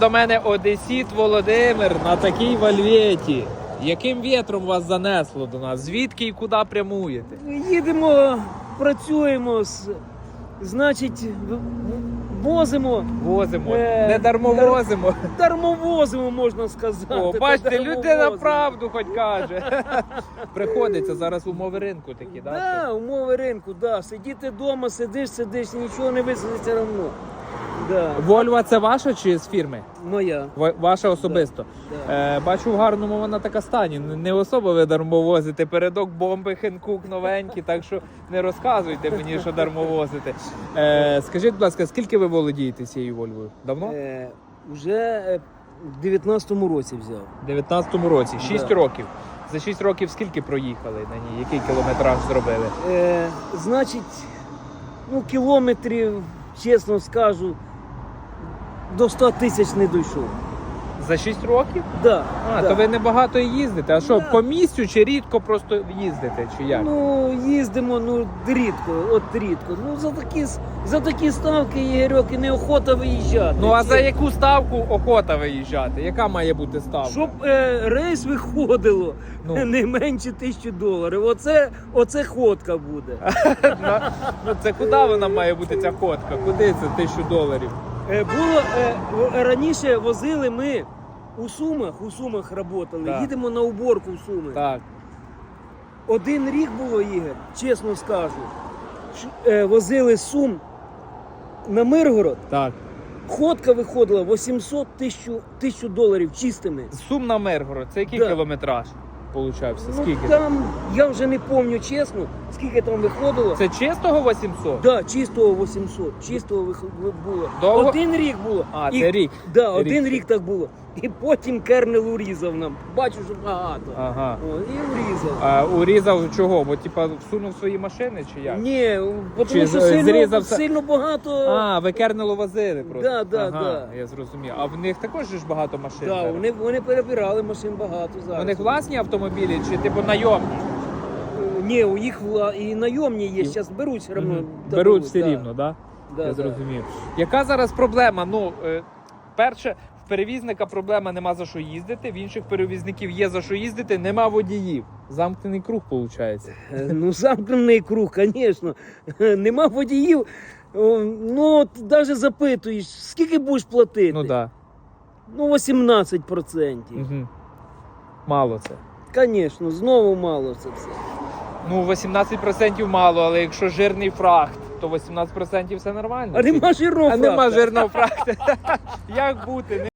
До мене Одесіт Володимир на такій вольветі. Яким вітром вас занесло до нас? Звідки і куди прямуєте? Їдемо, працюємо, значить, возимо, Возимо, Е, не дармо дар- дармовозимо, можна сказати. О, бачите, дармовозимо. людина правду хоч каже. Приходиться зараз умови ринку такі, да? Да, умови ринку, да. Сидіти вдома, сидиш, сидиш, нічого не висадить все одно. Да. Вольва це ваша чи з фірми? Моя. Ва- Ваша особисто. Да. Е, бачу, в гарному вона така стані. Н- Не особо ви дармовозите. Передок бомби, хенкук новенькі, так що не розказуйте мені, що дармовозите. Е, скажіть, будь ласка, скільки ви володієте цією Вольвою? Давно? Е, вже е, в 19-му році взяв. У 19-му році, 6 Да. років. За 6 років скільки проїхали на ній? Який кілометраж зробили? Е, значить, ну, кілометрів, чесно скажу, до 100 тисяч не дійшов. За 6 років? Да, А, да. то ви небагато і їздите. А що, Да. по місцю чи рідко просто їздите? Чи як? Ну, їздимо, ну, рідко, от рідко. Ну, за такі, с- за такі ставки, Ігорьок, і неохота виїжджати. Ну а за Це- яку ставку охота виїжджати? Яка має бути ставка? Щоб е, рейс виходило Ну. не менше тисячі доларів. Оце, оце ходка буде. Ну це куди вона має бути ця ходка? Куди це тисячу доларів? Е, було, е, раніше возили ми у Сумах, у Сумах працювали, Так. їдемо на уборку в Суми. Так. Один рік було, Ігор, чесно скажу. Е, возили Сум на Миргород. Так. Ходка виходила 800 тисяч, тисяч доларів чистими. Сум на Миргород, це який Да. кілометраж получався? Ну, там, я вже не пам'ятаю чесно, скільки там виходило. Це чистого 800? Да, чистого 800, чистого вих- було. Довго? Один рік було. А, І- це рік. Да, один Рік. рік так було. І потім кернел урізав нам. Бачу, що багато. Ага. О, і урізав. А урізав чого? Бо типа всунув свої машини чи як? Ні, бо Чи тому що з- сильно, зрізався? сильно багато. А, ви кернело возили просто. Да, да, ага, да. Я зрозумів. А в них також ж багато машин. да, зараз? вони, вони перебирали машин багато зараз. У них власні автомобілі чи типу найомні? Е, Ні, у їх вла... і найомні є, І- зараз беруть все одно. Мгм. Беруть все да. рівно, да? Да, Я да. зрозумів. Яка зараз проблема? Ну, е, перше, в перевізника проблема нема за що їздити, в інших перевізників є за що їздити, нема водіїв. Замкнений круг, виходить. Е, Ну, замкнений круг, звісно. Нема водіїв. Ну, от навіть запитуєш, скільки будеш платити? Ну так. Ну, 18%. Угу. Мало це. Звісно, знову мало це все. Ну, 18% мало, але якщо жирний фрахт, то 18% все нормально. А нема жирного а нема жирного фрахту. Як бути?